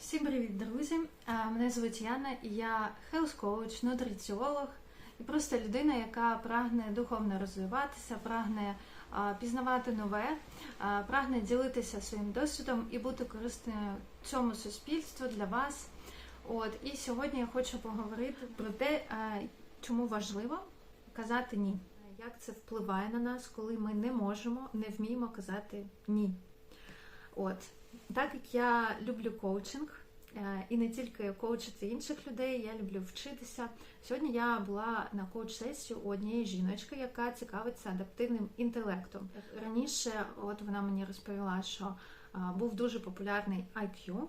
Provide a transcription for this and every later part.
Всім привіт, друзі! Е, Мене звуть Яна, і я health коуч, нутриціолог і просто людина, яка прагне духовно розвиватися, прагне пізнавати нове, прагне ділитися своїм досвідом і бути корисною цьому суспільству для вас. От і сьогодні я хочу поговорити про те, е, чому важливо казати ні. Як це впливає на нас, коли ми не можемо, не вміємо казати ні. От так як я люблю коучинг е, і не тільки коучити інших людей, я люблю вчитися. Сьогодні я була на коуч-сесію у однієї жіночки, яка цікавиться адаптивним інтелектом. Раніше, от вона мені розповіла, що був дуже популярний IQ.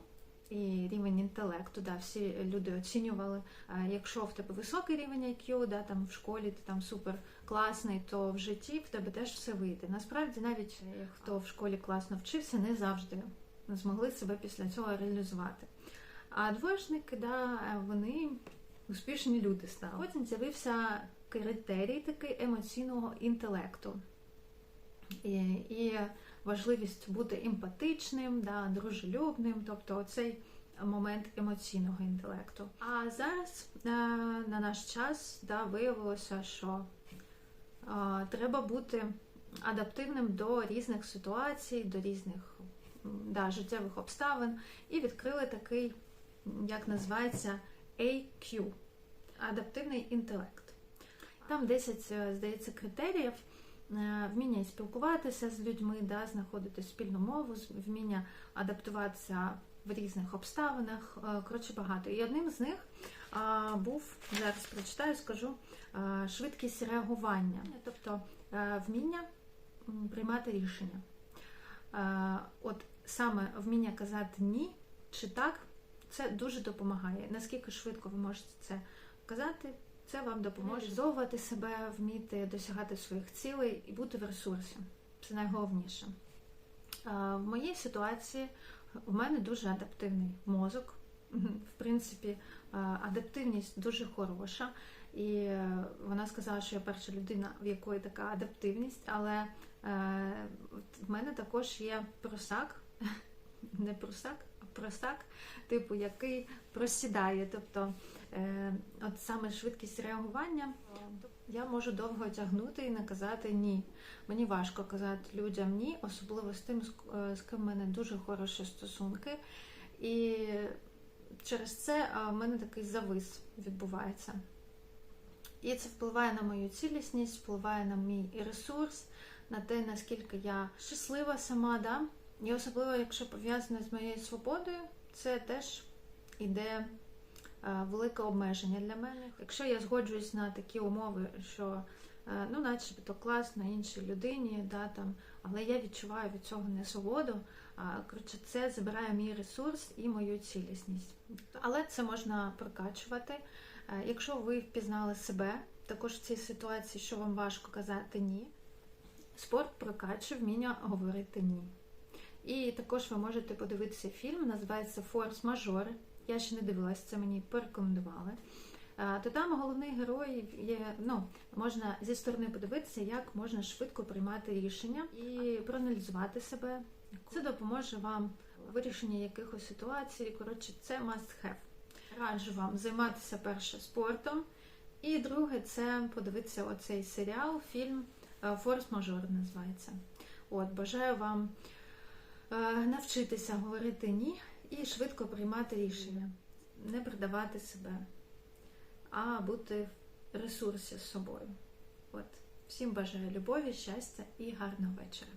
І рівень інтелекту, да, всі люди оцінювали. Якщо в тебе високий рівень IQ, да, там в школі ти там супер класний, то в житті в тебе теж все вийде. Насправді, навіть е, хто в школі класно вчився, не завжди змогли себе після цього реалізувати. А двоєшники, да, вони успішні люди стали. Потім з'явився критерій такий емоційного інтелекту. І, і важливість бути емпатичним, да, дружелюбним, тобто оцей момент емоційного інтелекту. А зараз е, на наш час да, виявилося, що е, треба бути адаптивним до різних ситуацій, до різних да, життєвих обставин, і відкрили такий, як називається, AQ адаптивний інтелект. Там 10, е, здається, критеріїв. Е, Вміння спілкуватися з людьми, да, знаходити спільну мову, вміння адаптуватися в різних обставинах. е, Коротше, багато. І одним з них був, зараз прочитаю, скажу, швидкість реагування, тобто е, вміння приймати рішення. От саме вміння казати ні чи так, це дуже допомагає. Наскільки швидко ви можете це казати, це вам допоможе реалізовувати себе, вміти досягати своїх цілей і бути в ресурсі. Це найголовніше. В моїй ситуації в мене дуже адаптивний мозок. В принципі, адаптивність дуже хороша. І е, вона сказала, що я перша людина, в якої така адаптивність, але е, в мене також є просак, не просак, просак, типу, який просідає. Тобто, е, от саме швидкість реагування, я можу довго тягнути і не казати ні. Мені важко казати людям ні, особливо з тим, з е, ким в мене дуже хороші стосунки. І через це в мене такий завис відбувається. І це впливає на мою цілісність, впливає на мій ресурс, на те, наскільки я щаслива сама, да? І особливо, якщо пов'язане з моєю свободою, це теж іде е, велике обмеження для мене. Якщо я згоджуюсь на такі умови, що е, ну, начебто класно іншій людині, да, там, але я відчуваю від цього несвободу, а, коротше, це забирає мій ресурс і мою цілісність. Але це можна прокачувати. Е, Якщо ви впізнали себе, також в цій ситуації, що вам важко казати ні, спорт прокачує вміння говорити ні. І також ви можете подивитися фільм, називається Форс-мажори. Я ще не дивилась, це мені порекомендували. Е, То там головний герой є, ну, можна зі сторони подивитися, як можна швидко приймати рішення і проаналізувати себе. Це допоможе вам в вирішенні якихось ситуацій. Коротше, це must have. Раджу вам займатися перше спортом. І друге, це подивитися оцей серіал, фільм е, Форс-мажор називається. От, бажаю вам навчитися говорити ні і швидко приймати рішення, не продавати себе, а бути в ресурсі з собою. От, всім бажаю любові, щастя і гарного вечора.